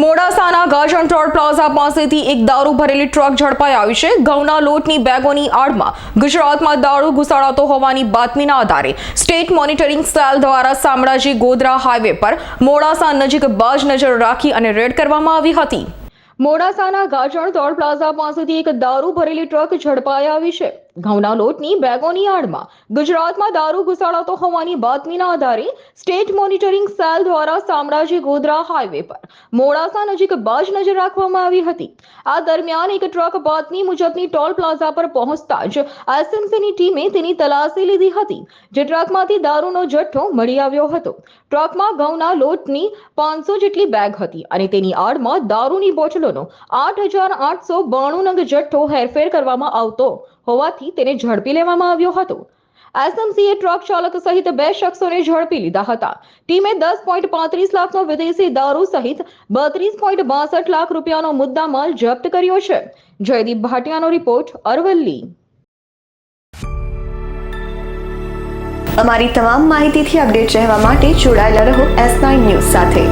મોડાસાના Gajan toll plaza પાસેથી એક દારૂ ભરેલી ટ્રક ઝડપાઈ આવી છે. ઘઉંના લોટની બેગોની આડમાં ગુજરાતમાં દારૂ ઘુસાડાતો હોવાની બાતમીના આધારે સ્ટેટ મોનિટરિંગ સેલ દ્વારા શામળાજી ગોધરા હાઈવે પર મોડાસા નજીક બાજ નજર રાખી અને રેડ કરવામાં આવી હતી. મોડાસાના ગાજણ દોડ પ્લાઝા પાસેથી એક દારૂ ભરેલી ટ્રક ઝડપાઈ આવી છે. ઘઉંના લોટની બેગોની આડમાં. ગુજરાતમાં દારૂ ઘુસાડાતો હોવાની બાતમીના આધારે સ્ટેટ મોનિટરિંગ સેલ દ્વારા સામ્રાજી ગોધરા હાઈવે પર મોડાસા નજીક બાજ નજર રાખવામાં આવી હતી. આ દરમિયાન એક ટ્રક બાતમી મુજબની ટોલ પ્લાઝા પર પહોંચતા જ એસએમસીની ટીમે તેની તલાશી લીધી હતી, જે ટ્રકમાંથી દારૂનો જથ્થો મળી આવ્યો હતો. ટ્રકમાં ઘઉંના લોટની પાંચસો જેટલી બેગ હતી અને તેની આડમાં દારૂની બોટલોનો આઠ હજાર આઠસો બાણું નંગ જથ્થો હેરફેર કરવામાં આવતો હોવાથી તેને ઝડપી લેવામાં આવ્યો હતો. એસએમસીએ ટ્રક ચાલક સહિત બે શખ્સોને ઝડપી લીધા હતા. ટીમે દસ પોઈન્ટ પાંત્રીસ લાખનો વિદેશી દારૂ સહિત બત્રીસ પોઈન્ટ બાસઠ લાખ રૂપિયાનો મુદ્દામાલ જપ્ત કર્યો છે. જયદીપ ભાટિયાનો રિપોર્ટ, અરવલ્લી. અમારી તમામ માહિતીથી અપડેટ રહેવા માટે જોડાયેલા રહો એસ નાઇન ન્યૂઝ સાથે.